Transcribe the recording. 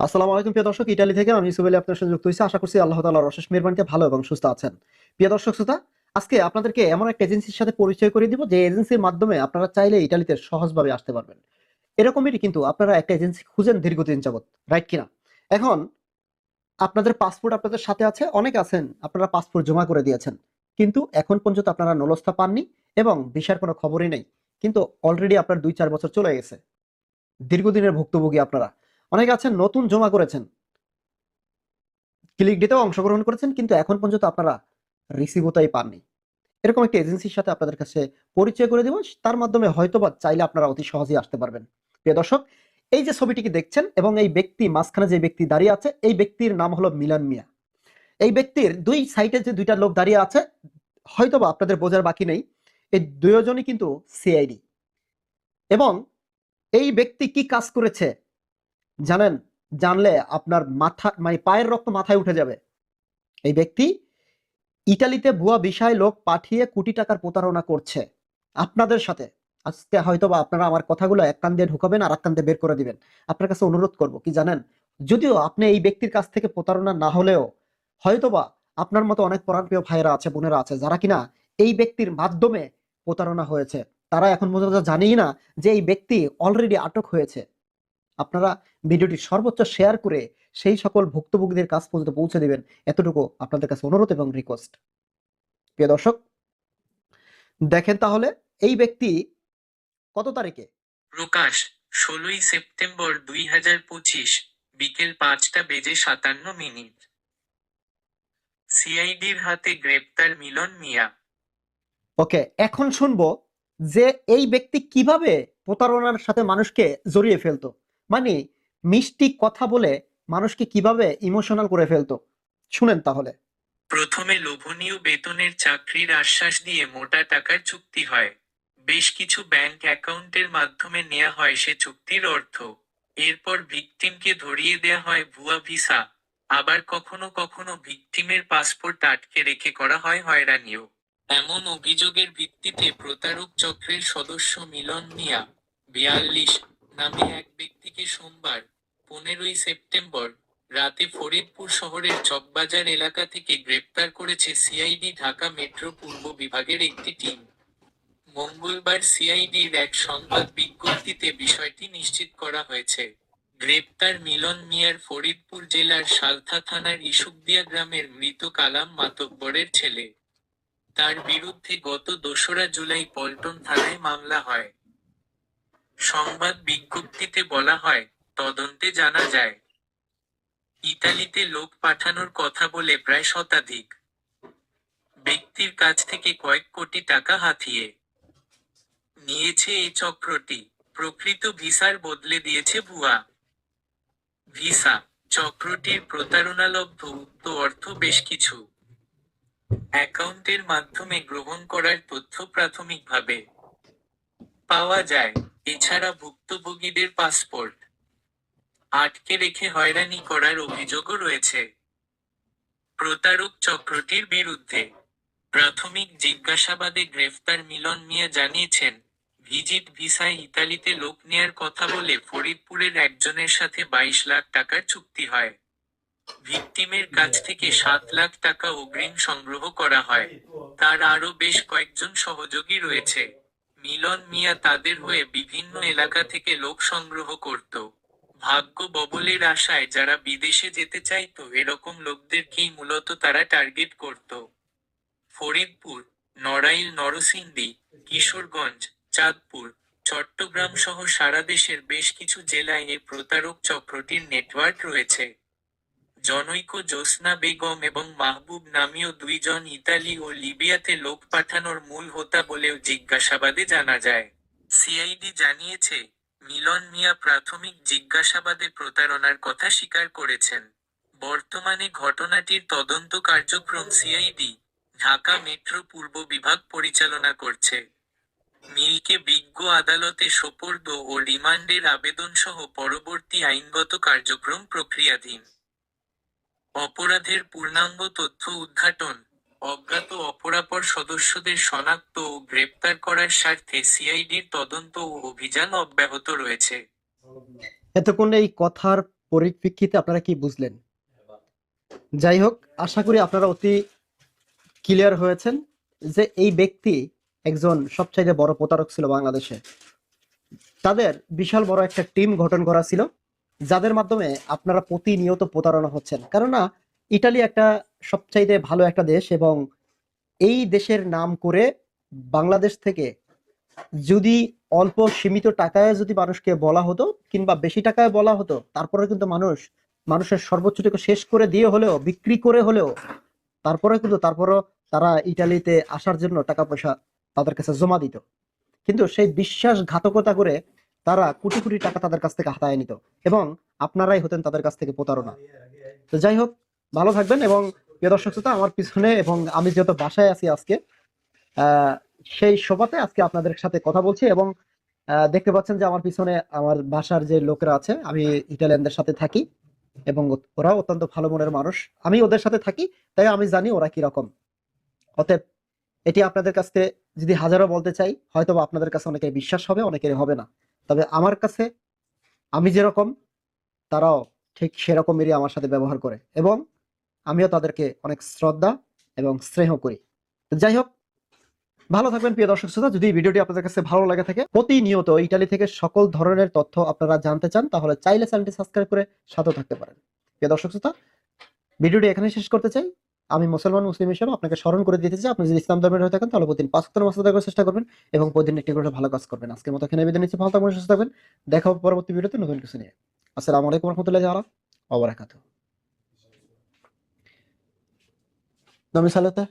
আসসালামু আলাইকুম, প্রিয় দর্শক। ইটালি থেকে আমি আলী আপনার সঙ্গে যুক্ত হয়েছি। আশা করছি আল্লাহ তাআলার অশেষ মেহেরবানিতে ভালো এবং সুস্থ আছেন। প্রিয় দর্শক, শ্রোতা, আজকে আপনাদেরকে এমন একটা এজেন্সির সাথে পরিচয় করে দিব, যে এজেন্সির মাধ্যমে আপনারা চাইলে ইটালিতে সহজভাবে আসতে পারবেন। এরকমই কিন্তু আপনারা একটা এজেন্সি খুঁজেন দীর্ঘদিন যাবত রাইট কিনা? এখন আপনাদের পাসপোর্ট আপনাদের সাথে আছে, অনেক আছেন, আপনারা পাসপোর্ট জমা করে দিয়েছেন। কিন্তু এখন পর্যন্ত আপনারা নলস্থা পাননি এবং ভিসার কোনো খবরই নেই। কিন্তু অলরেডি আপনার দুই চার বছর চলে গেছে। দীর্ঘদিনের ভুক্তভোগী আপনারা। অনেকে আছেন নতুন জমা করেছেন। ক্লিক ডেতেও অংশগ্রহণ করেছেন, কিন্তু এখন পর্যন্ত আপনারা রিসিভতাই পাননি। এরকম একটা এজেন্সির সাথে আপনাদের কাছে পরিচয় করে দেব, তার মাধ্যমে হয়তোবা চাইলে আপনারা অতি সহজেই আসতে পারবেন। প্রিয় দর্শক, এই যে ছবিটিকে দেখছেন এবং এই ব্যক্তি, মাঝখানে যে ব্যক্তি দাঁড়িয়ে আছে, এই ব্যক্তির নাম হলো মিলান মিয়া। এই ব্যক্তির দুই সাইডে যে দুইটা লোক দাঁড়িয়ে আছে, হয়তোবা আপনাদের বোঝার বাকি নেই, এই দুজনই কিন্তু সিআইডি এবং এই ব্যক্তি কি কাজ করেছে? জানেন, জানলে আপনার মাথা মানে পায়ের রক্ত মাথায় উঠে যাবে। এই ব্যক্তি ইটালিতে ভুয়া বিষয় লোক পাঠিয়ে কোটি টাকার প্রতারণা করছে আপনাদের সাথে। আজকে হয়তো বা আপনারা আমার কথাগুলো এক কান দিয়ে ঢুকাবেন আর এক কান দিয়ে বের করে দিবেন। আপনার কাছে অনুরোধ করব, কি জানেন? যদিও আপনি এই ব্যক্তির কাছ থেকে প্রতারণা না হলেও হয়তোবা আপনার মতো অনেক প্রাণপ্রিয় ভাইয়েরা আছে, বোনেরা আছে, যারা কিনা এই ব্যক্তির মাধ্যমে প্রতারণা হয়েছে। তারা এখন পর্যন্ত জানেই না যে এই ব্যক্তি অলরেডি আটক হয়েছে। আপনারা ভিডিওটি সর্বোচ্চ শেয়ার করে সেই সকল ভুক্তভোগীদের কাছ পর্যন্ত পৌঁছে দেবেন এতটুকু আপনাদের কাছে অনুরোধ এবং রিকোয়েস্ট প্রিয় দর্শক দেখেন তাহলে এই ব্যক্তি কত তারিখে? প্রকাশ ষোলোই সেপ্টেম্বর দুই হাজার পঁচিশ বিকেল পাঁচটা বেজে সাতান্ন মিনিট। সিআইডির হাতে গ্রেপ্তার মিলন মিয়া। ওকে এখন শুনব যে এই ব্যক্তি কীভাবে প্রতারণার সাথে মানুষকে জড়িয়ে ফেলতো। মানে মিষ্টি কথা বলে মানুষকে কীভাবে ইমোশনাল করে ফেলতো? শুনেন তাহলে। প্রথমে লোভনীয় বেতনের চাকরির আশ্বাস দিয়ে মোটা টাকার চুক্তি হয়। বেশ কিছু ব্যাংক অ্যাকাউন্টের মাধ্যমে নেওয়া হয় সে চুক্তির অর্থ। এরপর ভিকটিমকে ধরিয়ে দেয়া হয় ভুয়া ভিসা আবার কখনো কখনো ভিকটিমের পাসপোর্ট আটকে রেখে করা হয় হয়রানিও। এমন অভিযোগের ভিত্তিতে প্রতারক চক্রের সদস্য মিলন মিয়া, বিয়াল্লিশ নামে এক ব্যক্তিকে সোমবার, পনেরোই সেপ্টেম্বর, রাতে ফরিদপুর শহরের চকবাজার এলাকা থেকে গ্রেপ্তার করেছে সিআইডি ঢাকা মেট্রো পূর্ব বিভাগের একটি টিম। মঙ্গলবার সিআইডির এক সংবাদ বিজ্ঞপ্তিতে বিষয়টি নিশ্চিত করা হয়েছে। গ্রেপ্তার মিলন মিয়ার ফরিদপুর জেলার সালথা থানার ইসুকদিয়া গ্রামের মৃত কালাম মাতব্বরের ছেলে। তার বিরুদ্ধে গত দোসরা জুলাই পল্টন থানায় মামলা হয়। সংবাদ বিজ্ঞপ্তিতে বলা হয়, তদন্তে জানা যায়, ইতালিতে লোক পাঠানোর কথা বলে প্রায় শতাধিক। ব্যক্তির কাছ থেকে কয়েক কোটি টাকা হাতিয়ে নিয়েছে এই চক্রটি। প্রকৃত ভিসার বদলে দিয়েছে ভুয়া। ভিসা, চক্রটির প্রতারণালব্ধ উক্ত অর্থ বেশ কিছু। অ্যাকাউন্টের মাধ্যমে গ্রহণ করার তথ্য প্রাথমিকভাবে পাওয়া যায়। এছাড়া ভুক্তভোগীদের পাসপোর্ট আটকে রেখে হয়রানি করার অভিযোগও রয়েছে। প্রতারক চক্রটির বিরুদ্ধে প্রাথমিক জিজ্ঞাসাবাদে গ্রেফতার মিলন মিয়া জানিয়েছেন, ভিজিট ভিসায় ইতালিতে লোক নেয়ার কথা বলে ফরিদপুরের একজনের সাথে বাইশ লাখ টাকার চুক্তি হয়। ভিকটিমের কাছ থেকে সাত লাখ টাকা অগ্রিম সংগ্রহ করা হয়। তার আরও বেশ কয়েকজন সহযোগী রয়েছে। মিলন মিয়া তাদের হয়ে বিভিন্ন এলাকা থেকে লোক সংগ্রহ করত। ভাগ্য ববলের আশায় যারা বিদেশে যেতে চাইতো, এরকম লোকদেরকেই মূলত তারা টার্গেট করত। ফরিদপুর, নড়াইল নরসিংদী, কিশোরগঞ্জ, চাঁদপুর চট্টগ্রাম সহ সারা দেশের বেশ কিছু জেলায় এ প্রতারক চক্রটির নেটওয়ার্ক রয়েছে। জনৈক জ্যোৎস্না বেগম এবং মাহবুব নামীয় দুইজন ইতালি ও লিবিয়াতে লোক পাঠানোর মূল হোতা বলেও জিজ্ঞাসাবাদে জানা যায়। সিআইডি জানিয়েছে, মিলন মিয়া প্রাথমিক জিজ্ঞাসাবাদে প্রতারণার কথা স্বীকার করেছেন। বর্তমানে ঘটনাটির তদন্ত কার্যক্রম সিআইডি, ঢাকা মেট্রো পূর্ব বিভাগ পরিচালনা করছে। মিলকে বিজ্ঞ আদালতে সোপর্দ ও রিমান্ডের আবেদন সহ পরবর্তী আইনগত কার্যক্রম প্রক্রিয়াধীন। অপরাধের পূর্ণাঙ্গ তথ্য উদ্ঘাটন, অজ্ঞাত অপরাপর সদস্যদের শনাক্ত ও গ্রেপ্তার করার স্বার্থে সিআইডির তদন্ত ও অভিযান অব্যাহত রয়েছে। এতক্ষণ এই কথার পরিপ্রেক্ষিতে আপনারা কি বুঝলেন? যাই হোক, আশা করি আপনারা অতি ক্লিয়ার হয়েছেন যে এই ব্যক্তি একজন সবচাইতে বড় প্রতারক ছিল বাংলাদেশে। তাদের বিশাল বড় একটা টিম গঠন করা ছিল। যাদের মাধ্যমে আপনারা প্রতিনিয়ত প্রতারণা হচ্ছেন। কেননা, ইটালি একটা সবচাইতে ভালো একটা দেশ এবং এই দেশের নাম করে বাংলাদেশ থেকে যদি অল্প সীমিত টাকায় যদি মানুষকে বলা হতো কিংবা বেশি টাকায় বলা হতো, তারপরে কিন্তু মানুষ, মানুষের সর্বোচ্চটুকু শেষ করে দিয়ে হলেও, বিক্রি করে হলেও, তারপরে কিন্তু তারপরও তারা ইটালিতে আসার জন্য টাকা পয়সা তাদের কাছে জমা দিত। কিন্তু সেই বিশ্বাসঘাতকতা করে তারা কোটি কোটি টাকা তাদের কাছ থেকে হাতায় নিত এবং আপনারাই হতেন তাদের কাছ থেকে প্রতারণা। তো যাই হোক, ভালো থাকবেন এবং প্রিয় দর্শক শ্রোতা, আমার পিছনে এবং আমি যেহেতু বাসায় আছি আজকে সেই সভাতে আজকে আপনাদের সাথে কথা বলছি এবং দেখতে পাচ্ছেন যে আমার পিছনে আমার বাসার যে লোকেরা আছে, আমি ইটালিয়ানদের সাথে থাকি এবং ওরা অত্যন্ত ভালো মনের মানুষ। আমি ওদের সাথে থাকি, তাই আমি জানি ওরা কি রকম অতএব, এটি আপনাদের কাছে যদি হাজারো বলতে চাই হয়তো আপনাদের কাছে অনেকে বিশ্বাস হবে, অনেকের হবে না। তবে আমার কাছে আমি যেরকম, তারাও ঠিক সেরকমেরই আমার সাথে ব্যবহার করে এবং আমিও তাদেরকে অনেক শ্রদ্ধা এবং স্নেহ করি। যাই হোক, ভালো থাকবেন প্রিয় দর্শক শ্রোতা। যদি ভিডিওটি আপনাদের কাছে ভালো লাগে থাকে, প্রতিনিয়ত ইটালি থেকে সকল ধরনের তথ্য আপনারা জানতে চান, তাহলে চাইলে চ্যানেলটি সাবস্ক্রাইব করে সাথেও থাকতে পারেন। প্রিয় দর্শক শ্রোতা, ভিডিওটি এখানে শেষ করতে চাই। আমি মুসলমান, মুসলিম হিসেবে আপনাকে স্মরণ করে দিতে চাই। আপনি যদি ইসলাম ধর্মের হয়ে থাকেন, তাহলে প্রতিদিন পাঁচ আদায় করার চেষ্টা করবেন এবং প্রতিদিন একটি করে ভালো কাজ করবেন। আজকের মতো এখানে বিদায় নিচ্ছি। ভালো থাকবেন, সুস্থ থাকবেন। দেখা হবে পরবর্তী ভিডিওতে নতুন কিছু নিয়ে। আসসালামু আলাইকুম রহমতুল্লাহ আলা অবরাকাত নমি সালাতে